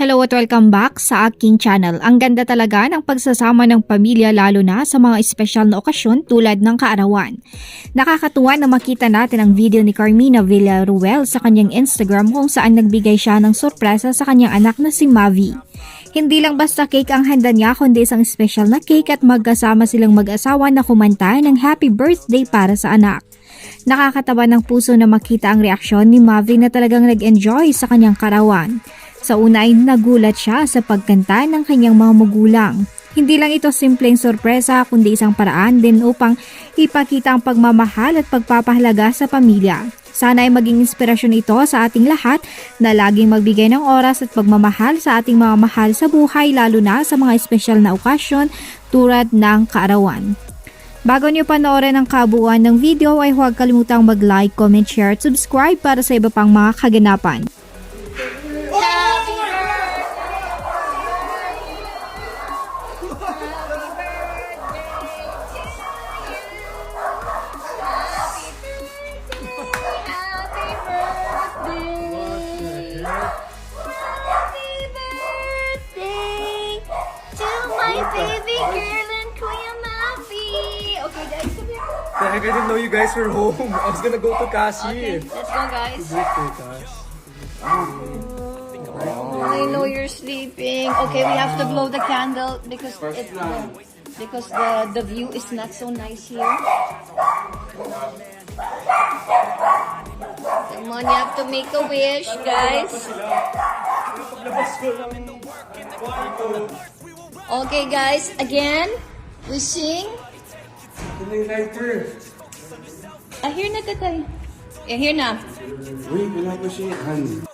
Hello at welcome back sa aking channel. Ang ganda talaga ng pagsasama ng pamilya lalo na sa mga espesyal na okasyon tulad ng kaarawan. Nakakatuwa na makita natin ang video ni Carmina Villaruel sa kanyang Instagram kung saan nagbigay siya ng sorpresa sa kanyang anak na si Mavi. Hindi lang basta cake ang handa niya kundi isang special na cake at magkasama silang mag-asawa na kumanta ng happy birthday para sa anak. Nakakatawa ng puso na makita ang reaksyon ni Mavi na talagang nag-enjoy sa kanyang karawan. Sa una ay nagulat siya sa pagkanta ng kanyang mga magulang. Hindi lang ito simpleng sorpresa kundi isang paraan din upang ipakita ang pagmamahal at pagpapahalaga sa pamilya. Sana ay maging inspirasyon ito sa ating lahat na laging magbigay ng oras at pagmamahal sa ating mga mahal sa buhay lalo na sa mga espesyal na okasyon tulad ng kaarawan. Bago niyo panoorin ang kabuuan ng video ay huwag kalimutang mag-like, comment, share at subscribe para sa iba pang mga kaganapan. Girl and Kuya! Okay, guys, come here. The heck, I didn't know you guys were home. I was gonna go to Kashi. Okay, let's go, guys. Kash. I know you're sleeping. Okay, we have to blow the candle because it, because the the view is not so nice here. Come on, you have to make a wish, guys. Okay, guys, again, lighter. Ah, here na katay. Yeah, here na. Wait, wala pa siya. Han.